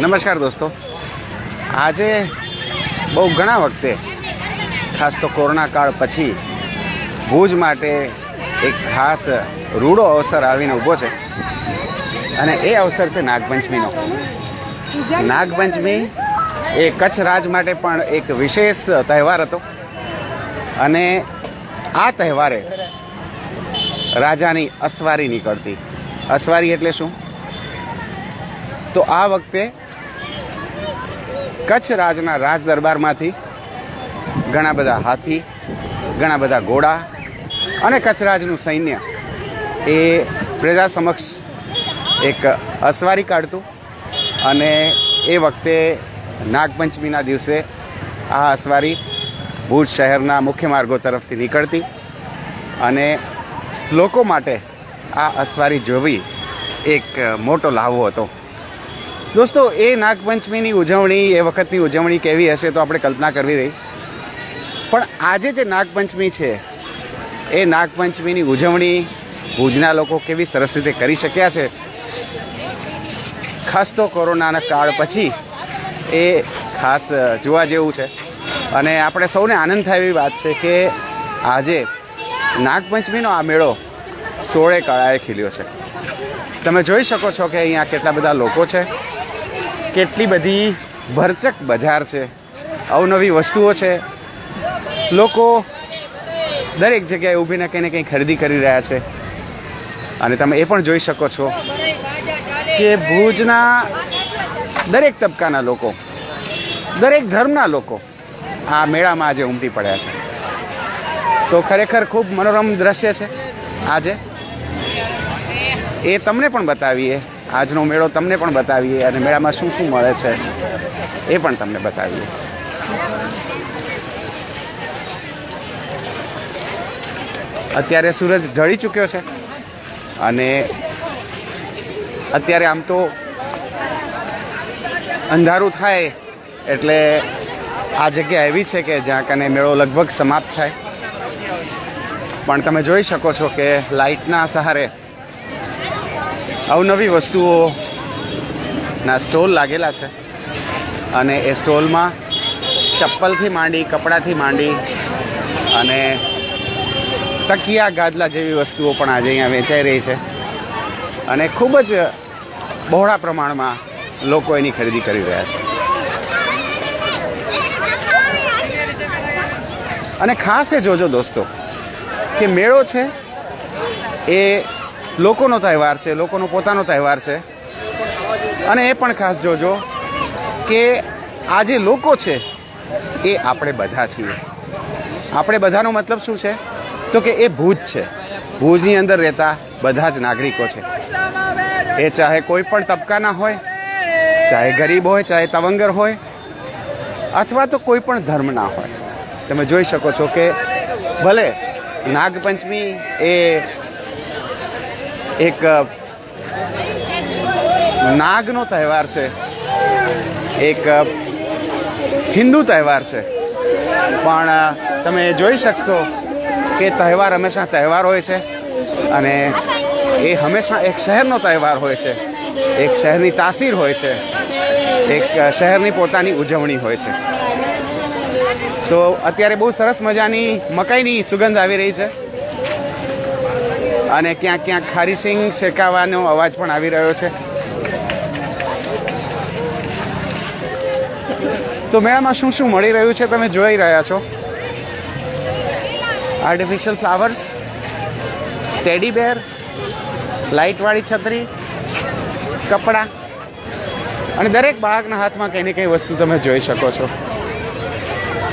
નમસ્કાર દોસ્તો. આજે બહુ ઘણા વખતે, ખાસ તો કોરોના કાળ પછી, ભુજ માટે એક ખાસ રૂડો અવસર આવીને ઊભો છે. અને એ અવસર છે નાગપંચમીનો. નાગપંચમી એ કચ્છ રાજ માટે પણ એક વિશેષ તહેવાર હતો. અને આ તહેવારે રાજાની અસવારી નીકળતી. અસવારી એટલે શું? તો આ વખતે કચ્છ રાજના રાજ દરબારમાંથી ઘણા બધા હાથી, ઘણા બધા ઘોડા અને કચ્છ રાજનું સૈન્ય એ પ્રજા સમક્ષ એક અસવારી કાઢતું અને એ વખતે નાગપંચમીના દિવસે આ અસવારી ભુજ શહેરના મુખ્ય માર્ગો તરફથી નીકળતી અને લોકો માટે આ અસવારી જોવી એક મોટો લાવો હતો. દોસ્તો, એ નાગપંચમીની ઉજવણી, એ વખતની ઉજવણી કેવી હશે તો આપણે કલ્પના કરવી રહી. પણ આજે જે નાગપંચમી છે, એ નાગપંચમીની ઉજવણી ભુજના લોકો કેવી સરસ રીતે કરી શક્યા છે? ખાસ તો કોરોનાના કાળ પછી એ ખાસ જોવા જેવું છે. અને આપણે સૌને આનંદ થાય એવી વાત છે કે આજે નાગપંચમીનો આ મેળો સોળે કળાએ ખીલ્યો છે. તમે જોઈ શકો છો કે અહીંયા કેટલા બધા લોકો છે. કેટલી બધી ભરચક બજાર છે. અવનવી વસ્તુઓ છે. લોકો દરેક જગ્યાએ ઊભીને કંઈ ને કંઈ ખરીદી કરી રહ્યા છે. અને તમે એ પણ જોઈ શકો છો કે ભુજના દરેક તબક્કાના લોકો, દરેક ધર્મના લોકો આ મેળામાં આજે ઉમટી પડ્યા છે. તો ખરેખર ખૂબ મનોરમ દ્રશ્ય છે આજે. એ તમને પણ બતાવીએ આજનો મેળો તમને પણ બતાવીએ અને મેળામાં શું શું મળે છે એ પણ તમને બતાવીએ. અત્યારે સૂરજ ઢળી ચૂક્યો છે અને અત્યારે આમ તો અંધારું થાય એટલે આ જગ્યા એવી છે કે જ્યાં કને મેળો લગભગ સમાપ્ત થાય. પણ તમે જોઈ શકો છો કે લાઇટના સહારે અવનવી વસ્તુઓ ના સ્ટોલ લાગેલા છે. અને એ સ્ટોલમાં ચપ્પલથી માંડી, કપડાથી માંડી અને તકિયા ગાદલા જેવી વસ્તુઓ પણ આજે અહીંયા વેચાઈ રહી છે. અને ખૂબ જ બહોળા પ્રમાણમાં લોકો એની ખરીદી કરી રહ્યા છે. અને ખાસ એ જોજો દોસ્તો, કે મેળો છે એ લોકોનો તહેવાર છે, લોકોનો પોતાનો તહેવાર છે. અને એ પણ ખાસ જોજો કે આ જે લોકો છે, એ આપણે બધા છીએ. આપણે બધાનો મતલબ શું છે? તો કે એ ભુજ છે. ભુજની અંદર રહેતા બધા જ નાગરિકો છે. એ ચાહે કોઈ પણ તબકાના હોય, ચાહે ગરીબ હોય, ચાહે તવંગર હોય, અથવા તો કોઈ પણ ધર્મના હોય. તમે જોઈ શકો છો કે ભલે નાગપંચમી એ એક નાગનો તહેવાર છે. એક હિન્દુ તહેવાર છે. પણ તમે જોઈ શકશો કે તહેવાર હંમેશા તહેવાર હોય છે અને એ હંમેશા એક શહેરનો તહેવાર હોય છે. એક શહેરની તાસીર હોય છે. એક શહેરની પોતાની ઉજવણી હોય છે. તો અત્યારે બહુ સરસ મજાની મકાઈની સુગંધ આવી રહી છે. અને ક્યાંક ક્યાંક ખારીસિંગ શેકાવાનો અવાજ પણ આવી રહ્યો છે. તો મેળામાં શું શું મળી રહ્યું છે તમે જોઈ રહ્યા છો? આર્ટિફિશિયલ ફ્લાવર્સ ટેડી બેર લાઇટવાળી છત્રી, કપડાં અને દરેક બાળકના હાથમાં કંઈ ને કંઈ વસ્તુ તમે જોઈ શકો છો.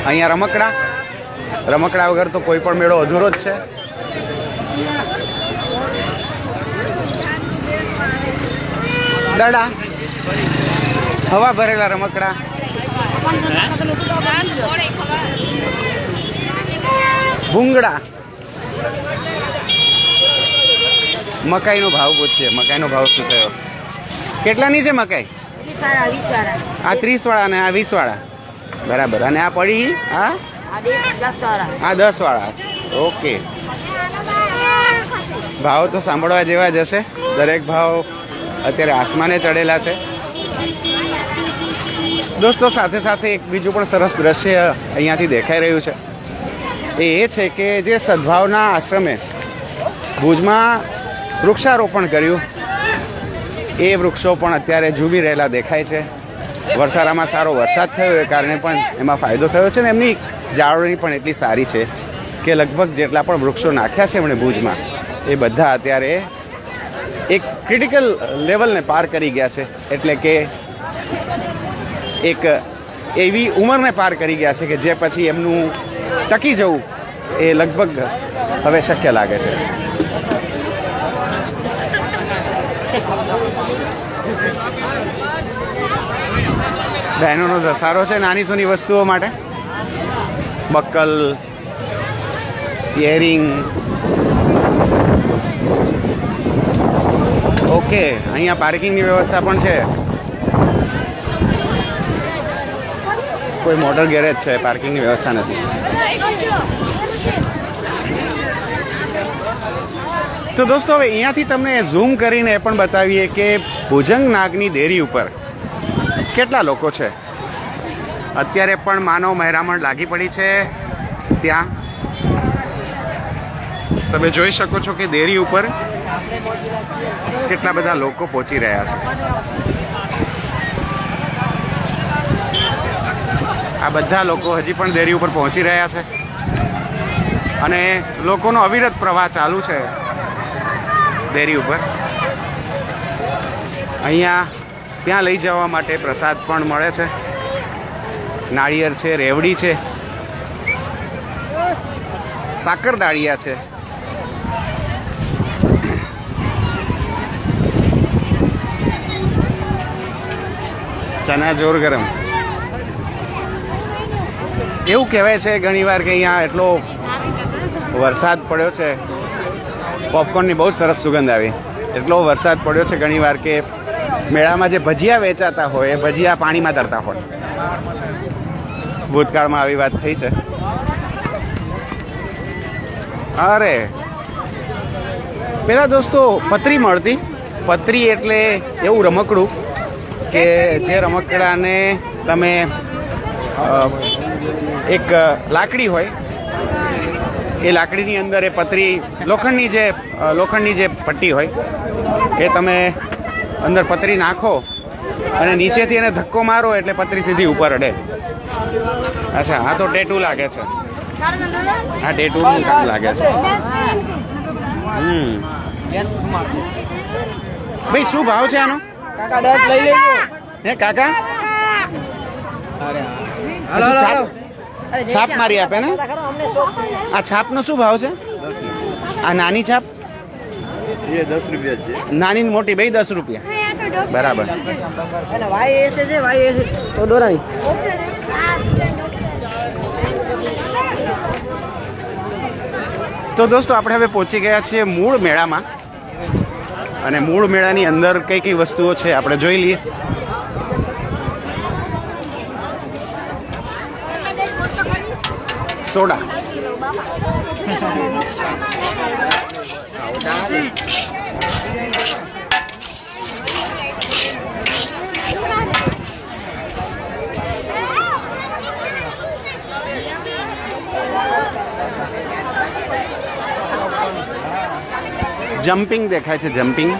અહીંયા રમકડા. રમકડા વગર તો કોઈ પણ મેળો અધૂરો જ છે. દડા. હવા ભરેલા રમકડા. ભૂંગળા. મકાઈનો ભાવ પૂછીએ. મકાઈનો ભાવ શું થયો? કેટલાની છે મકાઈ? આ ત્રીસ વાળા અને આ વીસ વાળા બરાબર. અને આ પડી? આ આ દસ વાળા ઓકે. ભાવ તો સાંભળવા જેવા જ હશે. દરેક ભાવ અત્યારે આસમાને ચડેલા છે. દોસ્તો, સાથે સાથે એક બીજું પણ સરસ દ્રશ્ય અહીંયાથી દેખાઈ રહ્યું છે. એ છે કે જે સદભાવના આશ્રમે ભુજમાં વૃક્ષારોપણ કર્યું. એ વૃક્ષો પણ અત્યારે ઝૂમી રહેલા દેખાય છે. વરસારામાં સારો વરસાદ થયો, એ કારણે પણ એમાં ફાયદો થયો છે ને એમની જાળવણી પણ એટલી સારી છે કે લગભગ જેટલા પણ વૃક્ષો નાખ્યા છે એમણે ભુજમાં, એ બધા અત્યારે એક ક્રિટિકલ લેવલને પાર કરી ગયા છે. એટલે કે એક એવી ઉંમરને પાર કરી ગયા છે કે જે પછી એમનું ટકી જવું એ લગભગ હવે શક્ય લાગે છે. બહેનોનો ધસારો છે નાની સોની વસ્તુઓ માટે. બક્કલ ઇયરિંગ ઓકે, અહીંયા પાર્કિંગની વ્યવસ્થા પણ છે. કોઈ મોટર ગેરેજ છે, પાર્કિંગની વ્યવસ્થા નથી. તો દોસ્તો, હવે અહીંયાથી તમને ઝૂમ કરીને એ પણ બતાવીએ કે ભુજંગ નાગની દેરી ઉપર કેટલા લોકો છે? અત્યારે પણ માનવ મહેરામણ લાગી પડી છે. ત્યાં તમે જોઈ શકો છો કે દેરી ઉપર કેટલા બધા લોકો પહોંચી રહ્યા છે. આ બધા લોકો હજી પણ દેરી ઉપર પહોંચી રહ્યા છે. અને લોકોનો અવિરત પ્રવાહ ચાલુ છે દેરી ઉપર. અહીંયા ત્યાં લઈ જવા માટે પ્રસાદ પણ મળે છે. નાળિયેર છે, રેવડી છે, સાકર દાળિયા છે. ચના જોર ગરમ. એવું કહેવાય છે ઘણીવાર કે અહીંયા એટલો વરસાદ પડ્યો છે. પોપકોર્નની બહુ જ સરસ સુગંધ આવી. એટલો વરસાદ પડ્યો છે ઘણીવાર કે મેળામાં જે ભજીયા વેચાતા હોય, એ ભજીયા પાણીમાં તરતા હોય. ભૂતકાળમાં આવી વાત થઈ છે. અરે! પેલા દોસ્તો, પતરી મળતી. પતરી એટલે એવું રમકડું. કે જે રમકડાને તમે એક લાકડી હોય, એ લાકડીની અંદર એ પતરી, લોખંડની જે લોખંડની જે પટ્ટી હોય, એ તમે અંદર પતરી નાખો અને નીચેથી એને ધક્કો મારો એટલે પતરી સીધી ઉપર અડે. અચ્છા આ તો ટેટુ લાગે છે. ટેટુનું કામ લાગે છે. હમ. ભાઈ, શું ભાવ છે આનો? કાકા દસ લઈ લેજો. હે કાકા? અરે હાલો, હાલો. છાપ મારી આપે ને આ છાપનો શું ભાવ છે? આ નાની છાપ? એ દસ રૂપિયા છે. નાની મોટી બે દસ રૂપિયા. બરાબર. વાય એસે છે વાય એસે તો દોરાવી તો દોસ્તો આપણે હવે પહોંચી ગયા છીએ મૂળ મેળામાં. અને મૂળ મેળાની અંદર કઈ કઈ વસ્તુઓ છે આપણે જોઈ લઈએ સોડા જમ્પિંગ દેખાય છે, જમ્પિંગ.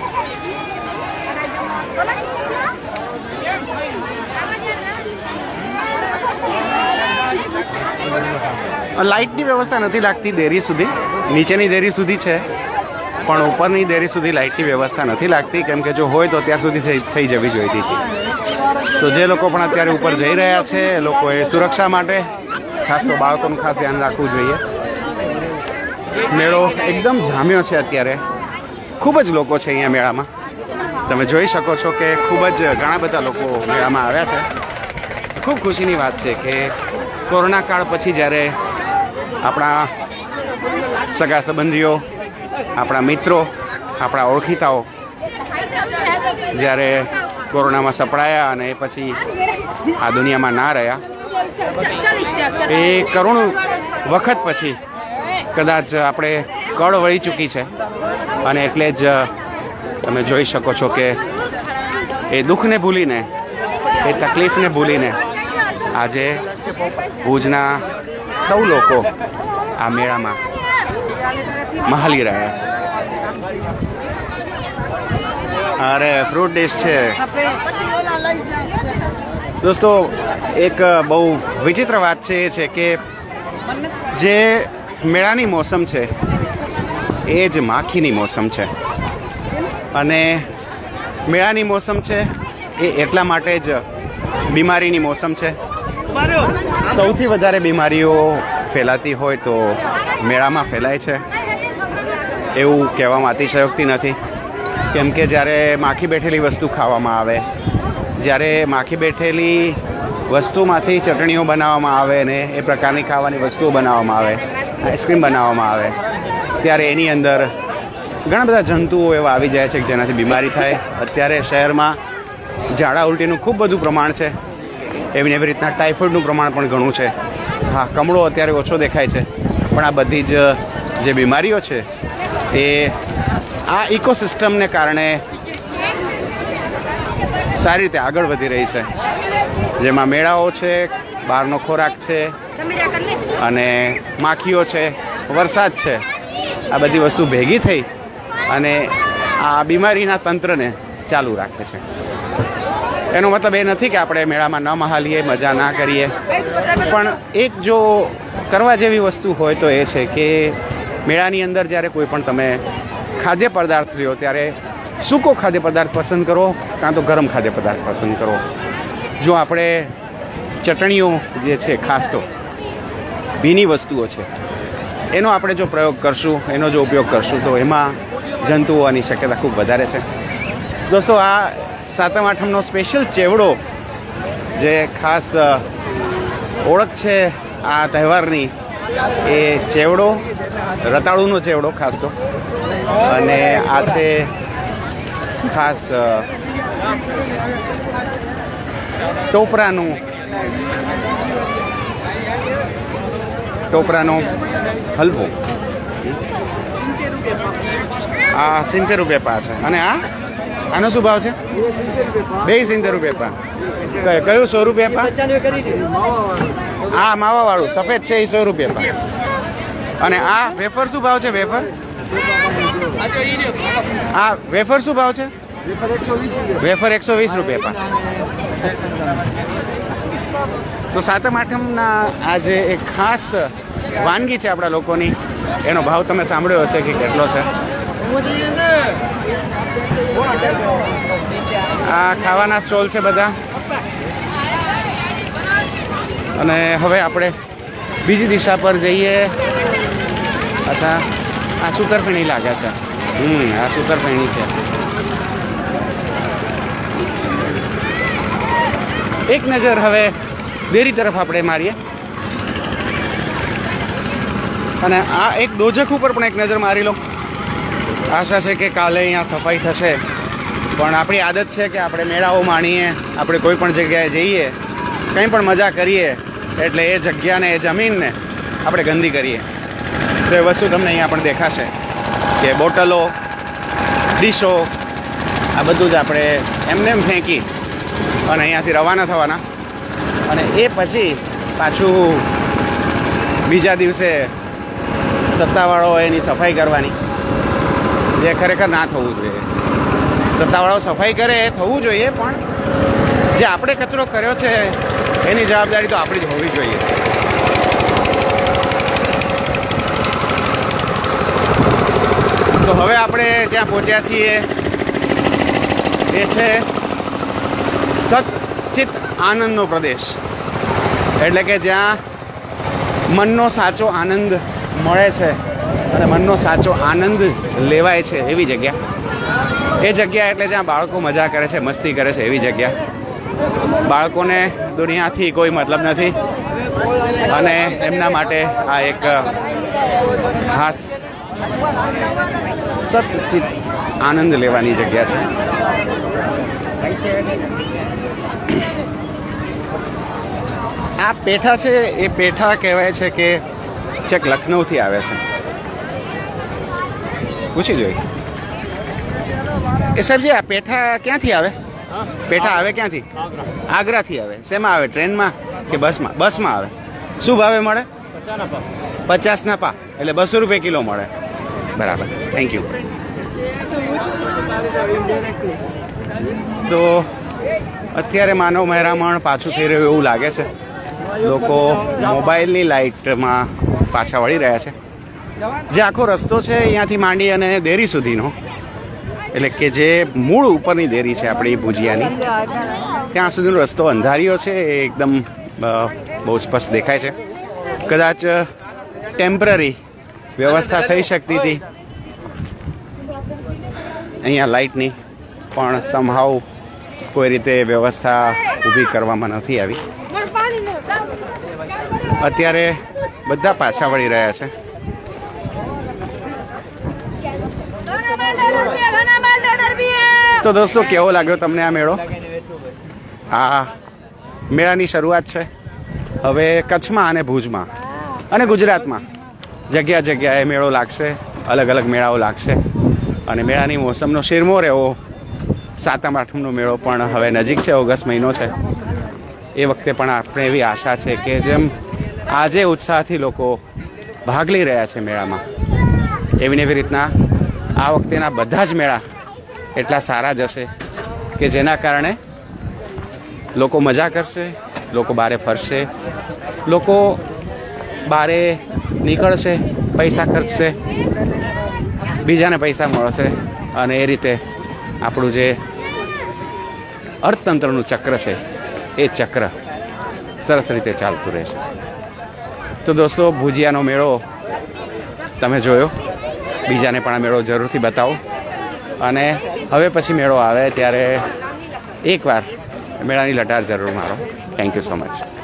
લાઇટની વ્યવસ્થા નથી લાગતી દેરી સુધી. નીચેની દેરી સુધી છે, પણ ઉપરની દેરી સુધી લાઇટની વ્યવસ્થા નથી લાગતી. કેમ કે જો હોય તો ત્યાં સુધી થઈ જવી જોઈતી હતી. તો જે લોકો પણ અત્યારે ઉપર જઈ રહ્યા છે, એ લોકોએ સુરક્ષા માટે ખાસ તો બાળકોનું ખાસ ધ્યાન રાખવું જોઈએ. મેળો એકદમ જામ્યો છે અત્યારે. ખૂબ જ લોકો છે અહીંયા મેળામાં. તમે જોઈ શકો છો કે ખૂબ જ ઘણા બધા લોકો મેળામાં આવ્યા છે. ખૂબ ખુશીની વાત છે કે કોરોના કાળ પછી જ્યારે આપણા સગા સંબંધીઓ, આપણા મિત્રો, આપણા ઓળખીતાઓ જ્યારે કોરોનામાં સપડાયા અને એ પછી આ દુનિયામાં ના રહ્યા, એ કરુણ વખત પછી કદાચ આપણે કળ વળી ચૂકી છે. અને એટલે જ તમે જોઈ શકો છો કે એ દુઃખને ભૂલીને, એ તકલીફને ભૂલીને આજે ભુજના સૌ લોકો આ મેળામાં મહાલી રહ્યા છે. અરે ફ્રૂટ ડીશ છે. દોસ્તો, એક બહુ વિચિત્ર વાત છે એ છે કે જે મેળાની મોસમ છે એ જ માખીની મોસમ છે. અને મેળાની મોસમ છે એ એટલા માટે જ બીમારીની મોસમ છે. સૌથી વધારે બીમારીઓ ફેલાતી હોય તો મેળામાં ફેલાય છે. એવું કહેવામાં અતિશયોક્તિ નથી. કેમ કે જ્યારે માખી બેઠેલી વસ્તુ ખાવામાં આવે, જ્યારે માખી બેઠેલી વસ્તુમાંથી ચટણીઓ બનાવવામાં આવે ને એ પ્રકારની ખાવાની વસ્તુઓ બનાવવામાં આવે આઈસ્ક્રીમ બનાવવામાં આવે ત્યારે એની અંદર ઘણા બધા જંતુઓ એવા આવી જાય છે કે જેનાથી બીમારી થાય. અત્યારે શહેરમાં ઝાડા ઉલટીનું ખૂબ બધું પ્રમાણ છે. એવી એવી રીતના ટાઇફોઇડનું પ્રમાણ પણ ઘણું છે. હા, કમળો અત્યારે ઓછો દેખાય છે. પણ આ બધી જ જે બીમારીઓ છે, એ આ ઇકોસિસ્ટમને કારણે સારી રીતે આગળ વધી રહી છે. જેમાં મેળાઓ છે, બહારનો ખોરાક છે અને માખીઓ છે, વરસાદ છે. આ બધી વસ્તુ ભેગી થઈ અને આ બીમારીના તંત્રને ચાલુ રાખે છે. એનો મતલબ એ નથી કે આપણે મેળામાં ન મહાલીએ, મજા ના કરીએ. પણ એક જો કરવા જેવી વસ્તુ હોય તો એ છે કે મેળાની અંદર જ્યારે કોઈ પણ તમે ખાદ્ય પદાર્થ લ્યો, ત્યારે સૂકો ખાદ્ય પદાર્થ પસંદ કરો, કાં તો ગરમ ખાદ્ય પદાર્થ પસંદ કરો. જો આપણે ચટણીઓ જે છે ખાસ તો ભીની વસ્તુઓ છે એનો આપણે જો પ્રયોગ કરશું, એનો જો ઉપયોગ કરશું, તો એમાં જંતુ હોવાની શક્યતા ખૂબ વધારે છે. દોસ્તો, આ સાતમ આઠમનો સ્પેશિયલ ચેવડો જે ખાસ ઓળખ છે આ તહેવારની, એ ચેવડો, રતાળુનો ચેવડો ખાસ તો. અને આ છે ખાસ ટોપરાનું ટોપરાનો હલવો. આ સિત્તેર રૂપિયા પા છે. અને આ? આનો શું ભાવ છે? બે સિત્તેર રૂપિયા પા. કયું- સો રૂપિયા પા? આ માવાવાળું. સફેદ છે એ સો રૂપિયા પા. અને આ વેફર શું ભાવ છે વેફર? આ વેફર શું ભાવ છે? વેફર એકસો વીસ રૂપિયા પા. તો સાતમ, આઠમના આ જે એક ખાસ વાનગી છે આપણા લોકોની, એનો ભાવ તમે સાંભળ્યો હશે કે કેટલો છે? આ ખાવાના સ્ટોલ છે બધા. અને હવે આપણે બીજી દિશા પર જઈએ. અચ્છા, આ સુતરફેણી લાગે છે. હમ, આ સુતરફેણી છે. એક નજર હવે ડેરી તરફ આપણે મારીએ. અને આ એક ડોજક ઉપર પણ એક નજર મારી લો. આશા છે કે કાલે અહીંયા સફાઈ થશે. પણ આપણી આદત છે કે આપણે મેળાઓ માણીએ, આપણે કોઈ પણ જગ્યાએ જઈએ, કંઈ પણ મજા કરીએ, એટલે એ જગ્યાને, એ જમીનને આપણે ગંદી કરીએ. તો એ વસ્તુ તમને અહીંયા પણ દેખાશે કે બોટલો, ડીશો, આ બધું જ આપણે એમને એમ ફેંકી અને અહીંયાથી રવાના થવાના. અને એ પછી પાછું બીજા દિવસે સત્તાવાળો એની સફાઈ કરવાની. જે ખરેખર ના થવું જોઈએ. સત્તાવાળો સફાઈ કરે એ થવું જોઈએ, પણ જે આપણે કચરો કર્યો છે, એની જવાબદારી તો આપણી જ હોવી જોઈએ. તો હવે આપણે જ્યાં પહોંચ્યા છીએ, એ છે આનંદનો પ્રદેશ. એટલે કે જ્યાં મનનો સાચો આનંદ મળે છે અને મનનો સાચો આનંદ લેવાય છે એવી જગ્યા. એ જગ્યા એટલે જ્યાં બાળકો મજા કરે છે, મસ્તી કરે છે એવી જગ્યા. બાળકોને દુનિયાથી કોઈ મતલબ નથી અને એમના માટે આ એક ખાસ સતચિત આનંદ લેવાની જગ્યા છે. આ પેઠા છે એ પેઠા કહેવાય છે કે છેક લખનૌથી આવે છે. પૂછી જોઈ. એ સાહેબજી આ પેઠા ક્યાંથી આવે? પેઠા આવે ક્યાંથી? આગ્રાથી આવે. શેમાં આવે? ટ્રેનમાં કે બસમાં? બસમાં આવે. શું ભાવે મળે? પચાસના પા એટલે બસો રૂપિયા કિલો મળે. બરાબર. થેન્ક યુ તો અત્યારે માનવ મહેરામણ પાછું થઈ રહ્યું એવું લાગે છે. લોકો મોબાઈલની લાઇટમાં પાછા વળી રહ્યા છે. જે આખો રસ્તો છે અહીંયાથી માંડી અને દેરી સુધીનો. એટલે કે જે મૂળ ઉપરની દેરી છે આપણી ભુજિયાની, ત્યાં સુધીનો રસ્તો અંધારીયો છે, એ એકદમ બહુ સ્પષ્ટ દેખાય છે. કદાચ ટેમ્પરરી વ્યવસ્થા થઈ શકતી હતી. અહીંયા લાઇટની પણ સમહાવ કોઈ રીતે વ્યવસ્થા ઊભી કરવામાં નથી આવી. અત્યારે બધા પાછા વળી રહ્યા છે. તો દોસ્તો, કેવો લાગ્યો તમને આ મેળો? આ મેળાની શરૂઆત છે. હવે કચ્છમાં અને ભુજમાં અને ગુજરાતમાં જગ્યા જગ્યાએ મેળો લાગશે, અલગ અલગ મેળાઓ લાગશે. અને મેળાની મોસમનો શિરમો રહેવો, સાતમ આઠમનો મેળો પણ હવે નજીક છે, ઓગસ્ટ મહિનો છે. એ વખતે પણ આપણે એવી આશા છે કે જેમ આજે ઉત્સાહથી લોકો ભાગ લઈ રહ્યા છે મેળામાં. એવી એવી રીતના આ વખતેના બધા જ મેળા એટલા સારા જશે કે જેના કારણે લોકો મજા કરશે, લોકો બારે ફરશે, લોકો બારે નીકળશે, પૈસા ખર્ચશે, બીજાને પૈસા મળશે અને એ રીતે આપણું જે અર્થતંત્રનું ચક્ર છે એ ચક્ર સરસ રીતે ચાલતું રહેશે. તો દોસ્તો, ભુજિયાનો મેળો તમે જોયો. બીજાને પણ આ મેળો જરૂરથી બતાવો. અને હવે પછી મેળો આવે ત્યારે એકવાર મેળાની લટાર જરૂર મારો. Thank you so much